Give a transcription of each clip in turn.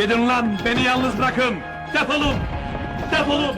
Gidin lan beni yalnız bırakın. Defolun. Defolun.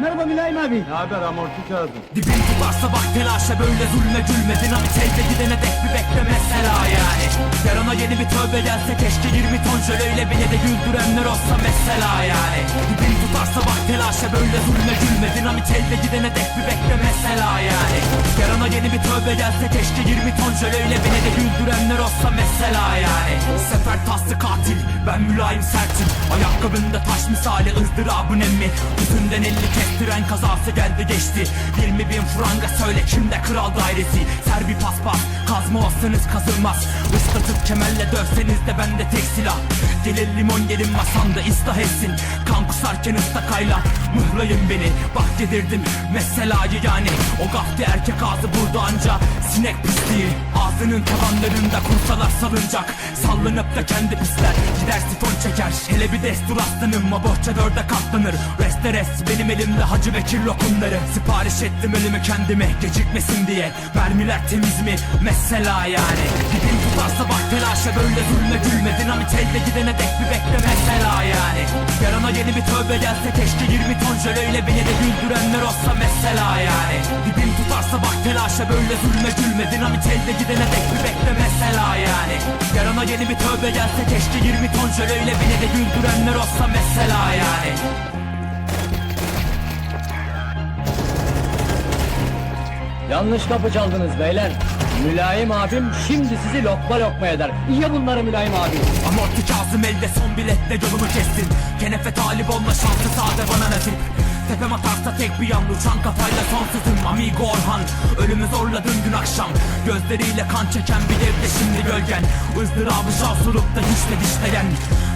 Merhaba Mülayim abi. Ne haber amorti kağıdı? Dibin tutarsa bak telaşa böyle zulme gülme Dinamit elde gidene dek bir bekle mesela yani Yarına yeni bir tövbe gelse keşke 20 ton jöleyle beni de güldürenler olsa mesela yani Dibin tutarsa bak telaşa böyle zulme gülme Dinamit elde gidene dek bir bekle mesela yani Yarına yeni bir tövbe gelse keşke 20 ton jöleyle beni de güldürenler olsa mesela yani. Sefer taslı katil ben mülayim sertim Ayakkabında taş misali ızdırabın emmi Yüzünden elli kestiren kazası geldi geçti. 20 bin franga söyle kimde kral dairesi? Ser bir paspas kazma olsanız kazılmaz. Islatıp kemerle dövseniz de bende tek silah. Gelir limon gelin masamda ıslah etsin. Kan kusarken ıstakayla mıhlayın beni. Bak yedirdim meselayı yani. O gafti erkek ağzı burada anca Sinek pisliği. Ağzının tavanlarında kursalar salınacak Sallanıp da kendi pisler Gider sifon çeker. Hele bir destur aslanım O bohça dörde katlanır. Resteres benim elimde Hacı Bekir lokumları Sipariş ettim ölümü kendime Gecikmesin diye. Mermiler temiz mi? Mesela yani. Dibin tutarsa bak telaşa böyle zulme gülme. Dinamit elde gidene dek bir bekle mesela yani. Yarına yeni bir tövbe gelse keşke 20 ton jöleyle beni de güldürenler olsa mesela yani. Dibin tutarsa bak telaşa böyle zulme gülme. Dinamit elde gidene dek bir bekle mesela yani. Yarına yeni bir tövbe gelse keşke 20 ton jöleyle beni de güldürenler olsa mesela yani Yanlış kapı çaldınız beyler. Mülayim abim şimdi sizi lokma lokma eder. İyi bunları Mülayim abi. Amorti Kazım elde son biletle yolumu kestin Kenefe talip olma şansı sade bana nasip Tepem atarsa tek bir yan uçan kafayla sonsuzum Amigo Orhan. Ölümü zorladın dün akşam Gözleriyle kan çeken bir evde şimdi gölgen. Izdırabı şavsulukta hiç de dişleyen.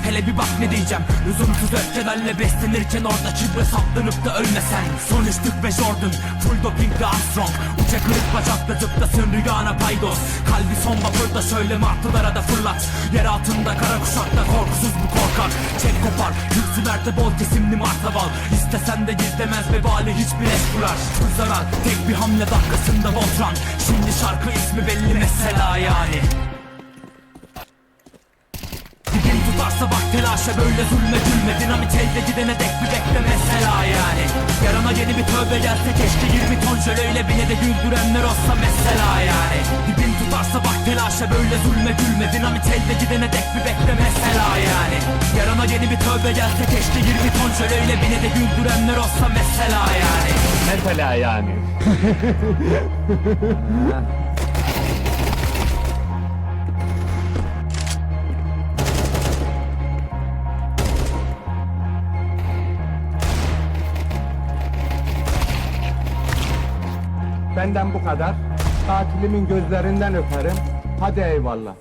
Hele bir bak ne diyeceğim Lüzumsuz öfkelerle beslenirken orada kibre saplanıp da ölmesen. Sonuçtuk ve Jordan Full dopingli Armstrong. Uça kırık bacakla zıplasın rüyana paydos. Kalbi son vapurda söyle martılara da fırlat. Yer altında kara kuşakta korkusuz bu korkak. Çek kopar kürsülerde bol kesimli martaval İstesen de gizlemez vebali hiçbir eş kurar. Zarar tek bir hamle dakikasında Voltran Şimdi şarkı ismi belli mesela yani. Dibin tutarsa bak telaşa böyle zulme gülme. Dinamit elde gidene dek bir bekle mesela yani. Yarına yeni bir tövbe gelse keşke 20 ton jöleyle beni de güldürenler olsa mesela yani. Dibin tutarsa bak telaşa böyle zulme gülme. Dinamit elde gidene dek bir bekle mesela yani yeni bir tövbe gelse keşke 20 ton jöleyle beni de güldürenler olsa mesela yani Mesela yani. Benden bu kadar. Katilimin gözlerinden öperim. Hadi eyvallah.